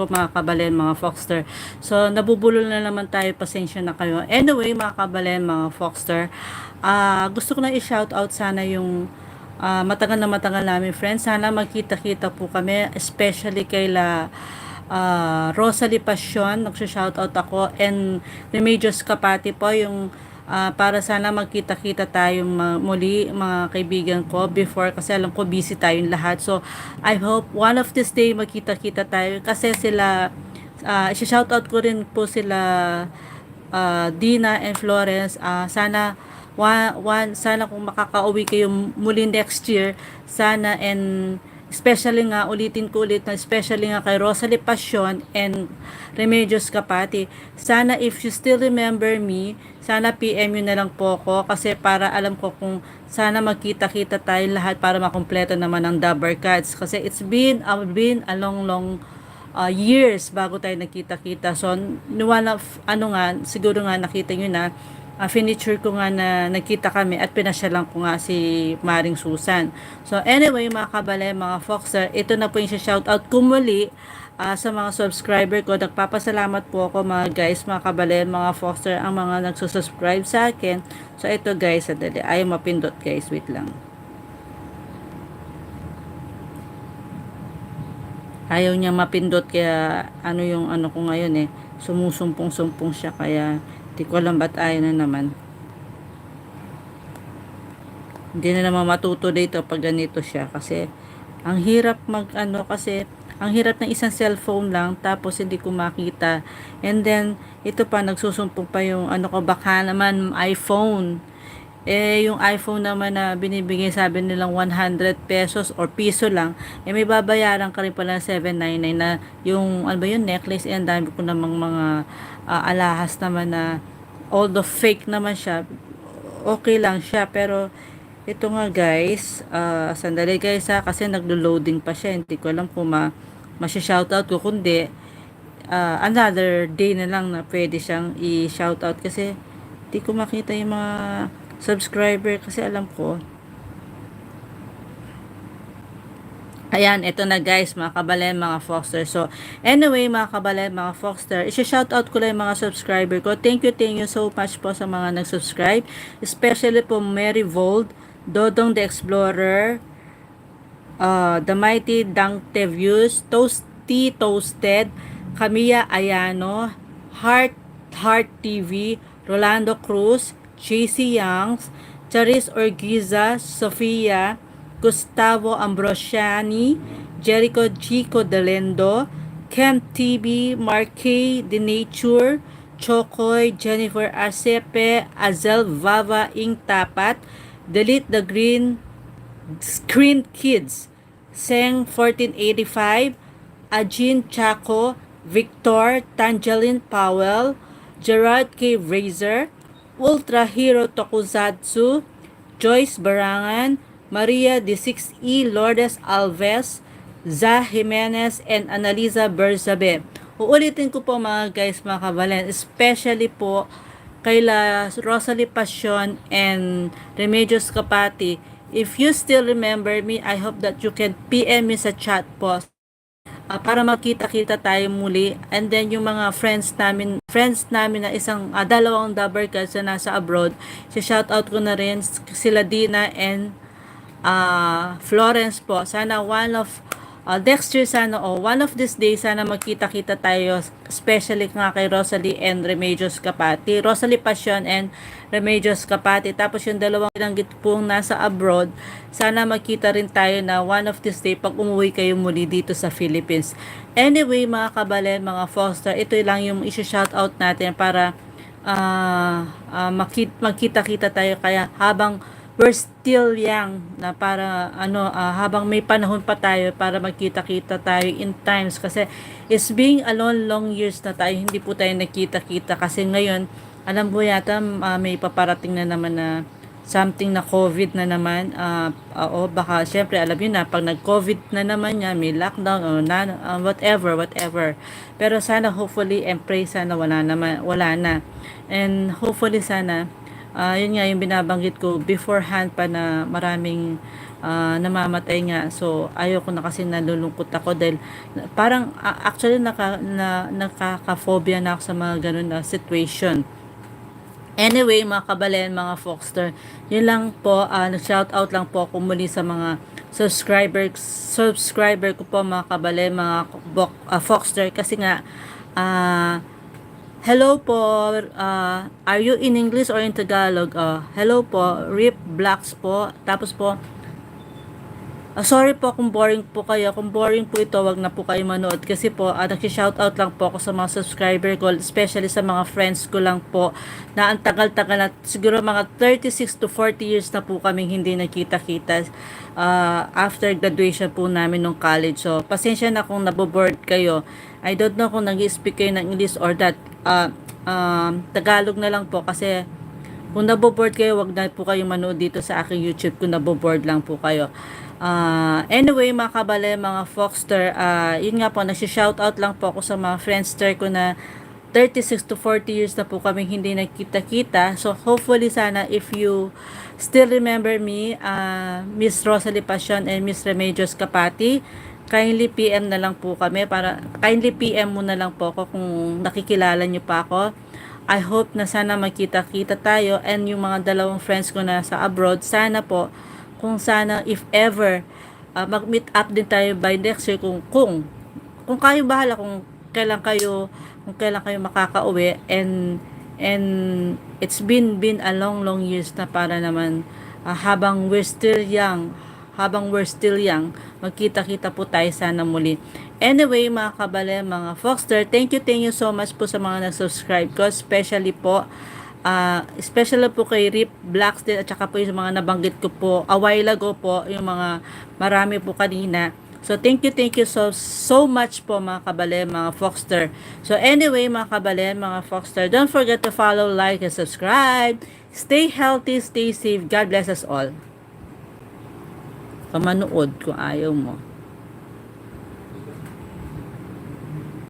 ko mga kabalen, mga Foxter. So, nabubulol na naman tayo, pasensya na kayo. Anyway, mga kabalen, mga Foxter, ah gusto ko na i-shout out sana yung ah, matagal na matagal namin friends. Sana magkita-kita po kami, especially kay la ah, Rosalie Passion, nagsha-shoutout ako, and Remedios Kapati po, yung ah, para sana magkita-kita tayong muli mga kaibigan ko before kasi alam ko busy tayong lahat. So, I hope one of this day magkita-kita tayo kasi sila, uh, shoutout ko rin po sila ah, Dina and Florence. Ah, sana one, one, sana kung makakauwi kayo muli next year, sana and especially nga, ulitin ko ulit na especially nga kay Rosalie Passion and Remedios Kapati. Sana if you still remember me, sana PM yun na lang po ako kasi para alam ko kung sana magkita-kita tayo lahat para makumpleto naman ang Dabber Cats. Kasi it's been, uh, been a long, long uh, years bago tayo nagkita-kita. So, of, ano nga, siguro nga nakita nyo na, uh, finiture ko nga na nagkita kami at pinasyalan ko nga si Maring Susan. So anyway mga kabale, mga Foxer, ito na po yung shoutout ko muli uh, sa mga subscriber ko. Nagpapasalamat po ako mga guys, mga kabale, mga Foxer, ang mga nagsusubscribe sa akin. So ito guys, sadali, ayaw mapindot guys, wait lang. Ayaw niya mapindot kaya ano yung ano ko ngayon eh, sumusumpong-sumpong siya kaya Di ko alam ba't ayaw na naman. Hindi na naman matuto dito pag ganito siya kasi ang hirap mag ano kasi ang hirap ng isang cellphone lang tapos hindi ko makita. And then ito pa nagsusumpong pa yung ano ko baka naman iPhone. Eh, yung iPhone naman na binibigay sabi nilang 100 pesos or piso lang, eh may babayaran ka rin pala 799 na yung, ano ba yun, necklace, eh, ang dami ko namang mga uh, alahas naman na although fake naman siya, okay lang siya, pero ito nga guys, uh, sandali guys ha, kasi naglo-loading pa siya, hindi ko alam kung ma, masya-shoutout ko, kundi uh, another day na lang na pwede siyang i-shoutout. Kasi hindi ko makita yung mga subscriber kasi alam ko Ayan, ito na guys, mga kabalen, mga Foxter. So, anyway, mga kabalen, mga Foxter, isa-shoutout ko lang mga subscriber ko. Thank you, thank you so much po sa mga nag-subscribe. Especially po Mary Vold, Dodong the Explorer, uh, The Mighty Dangte Views, Toasty Toasted, Camilla Ayano, Heart Heart TV, Rolando Cruz, JC Youngs, Charis Orgiza, Sofia, Gustavo Ambrosiani, Jericho Chico Delendo, Kem TV, Marquez De Nature, Chokoy, Jennifer Asepe, Azel Vava Ing Tapat, Delete the Green Screen Kids, Seng 1485, Ajin Chaco, Victor Tangelin Powell, Gerard K. Razor, Ultra Hero Tokuzatsu, Joyce Barangan, Maria de 6E Lourdes Alves, Za Jimenez, and Analiza Berzabe. Uulitin ko po mga guys, mga kabalen, especially po kay La Rosalie Passion and Remedios Kapati. If you still remember me, I hope that you can PM me sa chat po uh, para makita-kita tayo muli and then yung mga friends namin friends namin na isang uh, dalawang double cards na nasa abroad si shout out ko na rin sila Dina and uh, Florence po. Sana one of uh, next year sana o oh, one of these days sana magkita-kita tayo especially nga kay Rosalie and Remedios Kapati. Rosalie Passion and Remedios Kapati. Tapos yung dalawang binanggit pong nasa abroad, sana magkita rin tayo na one of these days pag umuwi kayo muli dito sa Philippines. Anyway, mga kabalen, mga foster, ito lang yung isi-shout out natin para uh, uh, magkita-kita tayo kaya habang we're still young na para ano uh, habang may panahon pa tayo para magkita-kita tayo in times. Kasi it's being alone long years na tayo hindi po tayo nakita-kita kasi ngayon alam mo yata uh, may paparating na naman na something na COVID na naman. Uh, uh, o baka syempre alam niyo na pag nag-COVID na naman niya may lockdown o na, uh, whatever whatever. Pero sana hopefully and pray sana wala naman wala na. And hopefully sana uh, yun nga yung binabanggit ko beforehand pa na maraming ah, namamatay nga. So, ayoko na kasi nalulungkot ako dahil parang ah, actually naka, na, nakaka-phobia na ako sa mga ganun na situation. Anyway, mga kabalen, mga Foxter, yun lang po, uh, nag-shout out lang po ako muli sa mga subscriber subscriber ko po mga kabalen, mga bok, uh, Foxter kasi nga uh, hello po, uh, are you in English or in Tagalog? Uh, hello po, Rip Blacks po. Tapos po, Ah, sorry po kung boring po kayo. Kung boring po ito, wag na po kayo manood. Kasi po, uh, nag-shoutout lang po ako sa mga subscriber ko, especially sa mga friends ko lang po, na ang tagal-tagal na, siguro mga 36 to 40 years na po kami hindi nakita-kita uh, after graduation po namin nung college. So, pasensya na kung naboboard kayo. I don't know kung nag-speak kayo ng English or that. Uh, um, Tagalog na lang po kasi kung naboboard kayo, wag na po kayong manood dito sa aking YouTube kung naboboard lang po kayo. Uh, anyway, mga kabale, mga Foxter, uh, yun nga po, nasi-shoutout lang po ako sa mga friendster ko na 36 to 40 years na po kami hindi nagkita-kita. So, hopefully sana if you still remember me, uh, Miss Rosalie Passion and Miss Remedios Kapati, kindly PM na lang po kami para kindly PM mo na lang po ako kung nakikilala niyo pa ako. I hope na sana magkita-kita tayo and yung mga dalawang friends ko na sa abroad, sana po kung sana if ever uh, mag-meet up din tayo by next year kung kung kung kayo bahala kung kailan kayo kung kailan kayo makakauwi and and it's been been a long long years na para naman uh, habang we're still young habang we're still young magkita-kita po tayo sana muli anyway mga kabale mga Foxter thank you thank you so much po sa mga nag-subscribe ko especially po uh, especially po kay Rip Blacks din at saka po yung mga nabanggit ko po a while ago po yung mga marami po kanina. So thank you thank you so so much po mga kabale mga Foxter. So anyway mga kabale mga Foxter don't forget to follow like and subscribe. Stay healthy stay safe. God bless us all. Pamanood kung ayaw mo